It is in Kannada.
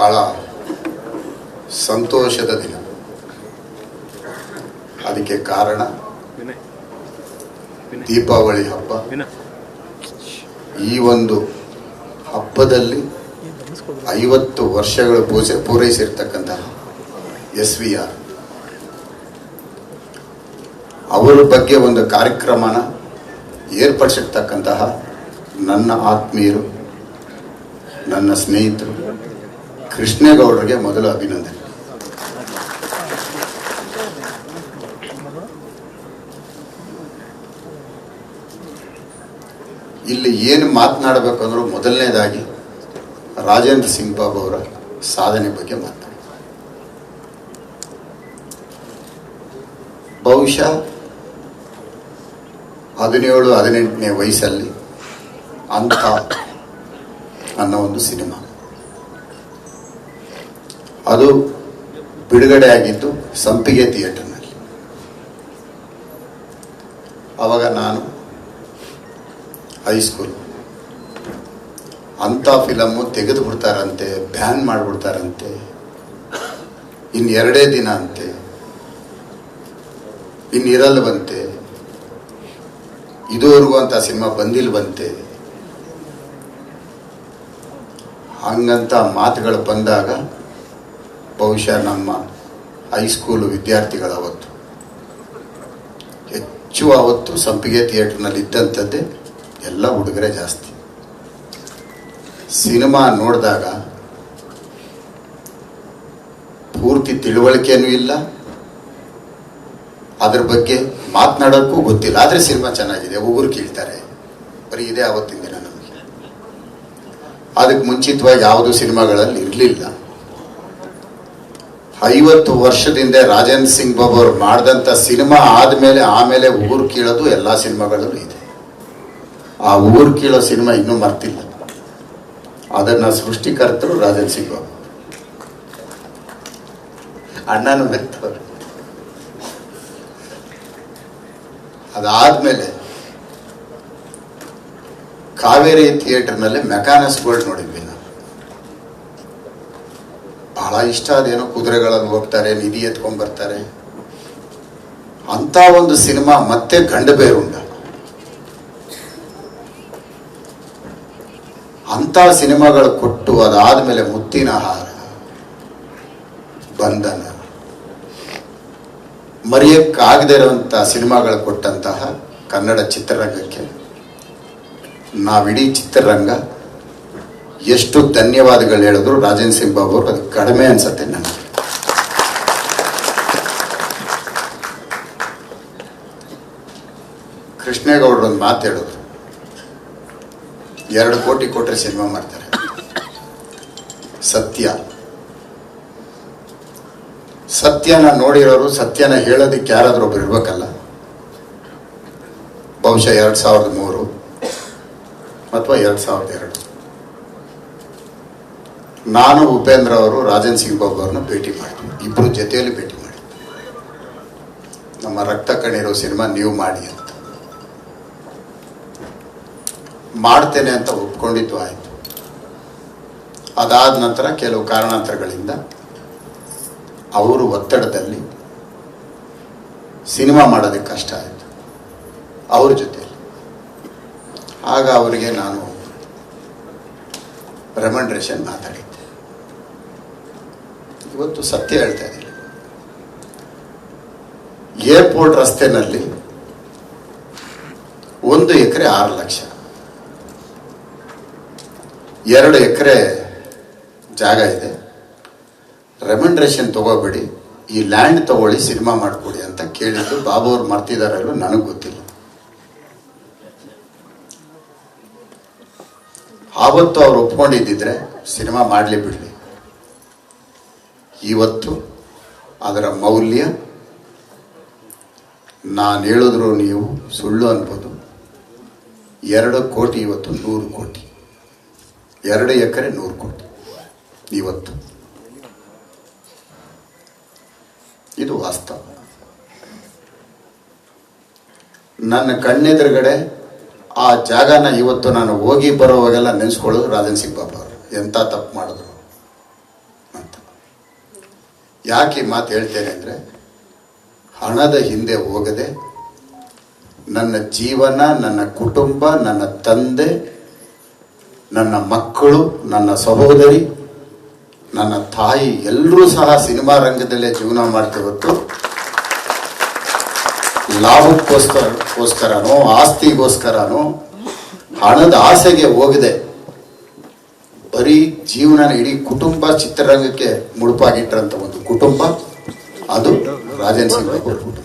ಭಾಳ ಸಂತೋಷದ ದಿನ. ಅದಕ್ಕೆ ಕಾರಣ ದೀಪಾವಳಿ ಹಬ್ಬ. ಈ ಒಂದು ಹಬ್ಬದಲ್ಲಿ ಐವತ್ತು ವರ್ಷಗಳು ಪೂಜೆ ಪೂರೈಸಿರ್ತಕ್ಕಂತಹ ಎಸ್ ವಿ ಆರ್. ಅವರ ಬಗ್ಗೆ ಒಂದು ಕಾರ್ಯಕ್ರಮನ ಏರ್ಪಡಿಸಿರ್ತಕ್ಕಂತಹ ನನ್ನ ಆತ್ಮೀಯರು ನನ್ನ ಸ್ನೇಹಿತರು ಕೃಷ್ಣೇಗೌಡರಿಗೆ ಮೊದಲ ಅಭಿನಂದನೆ. ಇಲ್ಲಿ ಏನು ಮಾತನಾಡಬೇಕಂದ್ರೂ ಮೊದಲನೇದಾಗಿ ರಾಜೇಂದ್ರ ಸಿಂಗ್ ಬಾಬು ಅವರ ಸಾಧನೆ ಬಗ್ಗೆ ಮಾತನಾಡಿ. ಬಹುಶಃ ಹದಿನೇಳು, ಹದಿನೆಂಟನೇ ವಯಸ್ಸಲ್ಲಿ ಅಂತ ಅನ್ನೋ ಒಂದು ಸಿನಿಮಾ. ಅದು ಬಿಡುಗಡೆ ಆಗಿದ್ದು ಸಂಪಿಗೆ ಥಿಯೇಟರ್ನಲ್ಲಿ. ಅವಾಗ ನಾನು ಹೈಸ್ಕೂಲ್. ಅಂಥ ಫಿಲಮ್ಮು ತೆಗೆದು ಬಿಡ್ತಾರಂತೆ ಬ್ಯಾನ್ ಮಾಡಿಬಿಡ್ತಾರಂತೆ, ಇನ್ನು ಎರಡೇ ದಿನ ಅಂತೆ ಇನ್ನಿರಲ್ವಂತೆ ಇದುವರೆಗೂ ಅಂತ ಸಿನಿಮಾ ಬಂದಿಲ್ವಂತೆ ಹಂಗಂತ ಮಾತುಗಳು ಬಂದಾಗ ಬಹುಶಃ ನಮ್ಮ ಹೈಸ್ಕೂಲ್ ವಿದ್ಯಾರ್ಥಿಗಳ ಅವತ್ತು. ಹೆಚ್ಚು ಅವತ್ತು ಸಂಪಿಗೆ ಥಿಯೇಟರ್ನಲ್ಲಿ ಇದ್ದಂಥದ್ದೇ ಎಲ್ಲ ಹುಡುಗರೆ ಜಾಸ್ತಿ. ಸಿನಿಮಾ ನೋಡಿದಾಗ ಪೂರ್ತಿ ತಿಳುವಳಿಕೆನೂ ಇಲ್ಲ. ಅದ್ರ ಬಗ್ಗೆ ಮಾತನಾಡೋಕ್ಕೂ ಗೊತ್ತಿಲ್ಲ. ಆದರೆ ಸಿನಿಮಾ ಚೆನ್ನಾಗಿದೆ. ಉಗುರು ಕೇಳ್ತಾರೆ. ಬರೀ ಇದೇ ಆವತ್ತಿನ ದಿನ ನಮಗೆ. ಅದಕ್ಕೆ ಮುಂಚಿತವಾಗಿ ಯಾವುದೂ ಸಿನಿಮಾಗಳಲ್ಲಿ ಇರಲಿಲ್ಲ. ಐವತ್ತು ವರ್ಷದಿಂದ ರಾಜೇಂದ್ರ ಸಿಂಗ್ ಬಾಬು ಅವರು ಮಾಡಿದಂಥ ಸಿನಿಮಾ ಆದಮೇಲೆ ಆಮೇಲೆ ಊರು ಕೀಳೋದು ಎಲ್ಲ ಸಿನಿಮಾಗಳಲ್ಲೂ ಇದೆ. ಆ ಊರು ಕೀಳೋ ಸಿನಿಮಾ ಇನ್ನೂ ಮರ್ತಿಲ್ಲ. ಅದನ್ನ ಸೃಷ್ಟಿಕರ್ತರು ರಾಜೇಂದ್ರ ಸಿಂಗ್ ಬಾಬು ಅಣ್ಣನೂ ಮೆತ್ತವರು ಅದಾದ್ಮೇಲೆ ಕಾವೇರಿ ಥಿಯೇಟರ್ನಲ್ಲಿ ಮೆಕಾನಸ್ ಗೋಲ್ಡ್ ನೋಡಿದ್ವಿ. ಬಹಳ ಇಷ್ಟ ಅದೇನೋ ಕುದುರೆಗಳಲ್ಲಿ ಹೋಗ್ತಾರೆ, ನಿಧಿ ಎತ್ಕೊಂಡ್ ಬರ್ತಾರೆ. ಅಂತ ಒಂದು ಸಿನಿಮಾ ಮತ್ತೆ ಗಂಡ ಬೇರುಂಡ ಅಂತ ಸಿನಿಮಾಗಳು ಕೊಟ್ಟು ಅದಾದ್ಮೇಲೆ ಮುತ್ತಿನ ಹಾರ ಬಂಧನ. ಮರೆಯಕ್ಕಾಗದೇ ಇರುವಂಥ ಸಿನಿಮಾಗಳು ಕೊಟ್ಟಂತಹ ಕನ್ನಡ ಚಿತ್ರರಂಗಕ್ಕೆ ನಾವಿಡೀ ಚಿತ್ರರಂಗ ಎಷ್ಟು ಧನ್ಯವಾದಗಳು ಹೇಳಿದ್ರು ರಾಜೇಂದ್ರ ಸಿಂಗ್ ಬಾಬು ಅವರು, ಅದು ಕಡಿಮೆ ಅನ್ಸತ್ತೆ ನನಗೆ. ಕೃಷ್ಣೇಗೌಡರು ಒಂದು ಮಾತು ಹೇಳಿದ್ರು. ಎರಡು ಕೋಟಿ ಕೊಟ್ಟರೆ ಸಿನಿಮಾ ಮಾಡ್ತಾರೆ. ಸತ್ಯ. ಸತ್ಯನ ನೋಡಿರೋರು ಸತ್ಯನ ಹೇಳೋದಕ್ಕೆ ಯಾರಾದರೂ ಒಬ್ರು ಇರ್ಬೇಕಲ್ಲ? ಬಹುಶಃ ಎರಡು ಸಾವಿರದ ಮೂರು ಅಥವಾ ಎರಡು ಸಾವಿರದ ಎರಡು. ನಾನು ಉಪೇಂದ್ರ ಅವರು ರಾಜನ್ ಸಿಂಗ್ ಬಾಬು ಅವ್ರನ್ನ ಭೇಟಿ ಮಾಡಿದ್ವಿ ಇಬ್ರು ಜೊತೆಯಲ್ಲಿ ಭೇಟಿ ಮಾಡಿ ನಮ್ಮ ರಕ್ತ ಕಣ್ಣಿರೋ ಸಿನಿಮಾ ನೀವು ಮಾಡಿ ಅಂತ. ಮಾಡ್ತೇನೆ ಅಂತ ಒಪ್ಕೊಂಡಿದ್ದು ಆಯಿತು. ಅದಾದ ನಂತರ ಕೆಲವು ಕಾರಣಾಂತರಗಳಿಂದ ಅವರು ಒತ್ತಡದಲ್ಲಿ ಸಿನಿಮಾ ಮಾಡೋದಕ್ಕೆ ಕಷ್ಟ ಆಯಿತು. ಅವ್ರ ಜೊತೆಯಲ್ಲಿ. ಆಗ ಅವರಿಗೆ ನಾನು ರೆಮಂಡ್ರೇಷನ್ ಮಾತಾಡಿದ್ದೆ. ಇವತ್ತು ಸತ್ಯ ಹೇಳ್ತಾ ಇದ್ದೀನಿ. ಏರ್ಪೋರ್ಟ್ ರಸ್ತೆನಲ್ಲಿ ಒಂದು ಎಕರೆ ಆರು ಲಕ್ಷ. ಎರಡು ಎಕರೆ ಜಾಗ ಇದೆ. ರೆಮಂಡ್ರೇಷನ್ ತಗೋಬೇಡಿ. ಈ ಲ್ಯಾಂಡ್ ತಗೊಳ್ಳಿ ಸಿನಿಮಾ ಮಾಡಿಕೊಡಿ ಅಂತ ಕೇಳಿದ್ದು ಬಾಬು ಅವ್ರು ಮರ್ತಿದಾರಲ್ಲೂ ನನಗೆ ಗೊತ್ತಿಲ್ಲ. ಆವತ್ತು ಅವ್ರು ಒಪ್ಕೊಂಡಿದ್ದಿದ್ರೆ ಸಿನಿಮಾ ಮಾಡಲಿ ಬಿಡಲಿ. ಇವತ್ತು ಅದರ ಮೌಲ್ಯ ನಾನು ಹೇಳಿದ್ರು ನೀವು ಸುಳ್ಳು ಅನ್ಬೋದು. ಎರಡು ಕೋಟಿ ಇವತ್ತು ನೂರು ಕೋಟಿ. ಎರಡು ಎಕರೆ ನೂರು ಕೋಟಿ ಇವತ್ತು. ಇದು ವಾಸ್ತವ. ನನ್ನ ಕಣ್ಣೆದುರುಗಡೆ ಆ ಜಾಗನ ಇವತ್ತು ನಾನು ಹೋಗಿ ಬರೋವಾಗೆಲ್ಲ ನೆನೆಸ್ಕೊಳ್ಳೋದು ರಾಜನ್ ಸಿಂಗ್ ಅವರು. ಎಂಥ ತಪ್ಪು ಮಾಡಿದ್ರು. ಯಾಕೆ ಈ ಮಾತು ಹೇಳ್ತೇನೆ ಅಂದರೆ, ಹಣದ ಹಿಂದೆ ಹೋಗದೆ, ನನ್ನ ಜೀವನ, ನನ್ನ ಕುಟುಂಬ, ನನ್ನ ತಂದೆ, ನನ್ನ ಮಕ್ಕಳು, ನನ್ನ ಸಹೋದರಿ, ನನ್ನ ತಾಯಿ ಎಲ್ಲರೂ ಸಹ ಸಿನಿಮಾ ರಂಗದಲ್ಲೇ ಜೀವನ ಮಾಡ್ತೇ ಹೊತ್ತು ಲಾಭಕ್ಕೋಸ್ಕರನೋ ಆಸ್ತಿಗೋಸ್ಕರನೋ, ಹಣದ ಆಸೆಗೆ ಹೋಗದೆ ಜೀವನ ಇಡೀ ಕುಟುಂಬ ಚಿತ್ರರಂಗಕ್ಕೆ ಮುಡುಪಾಗಿಟ್ಟರಂತ ಒಂದು ಕುಟುಂಬ ಅದು ರಾಜನ್ ಸಿಂಗ್ ಕುಟುಂಬ.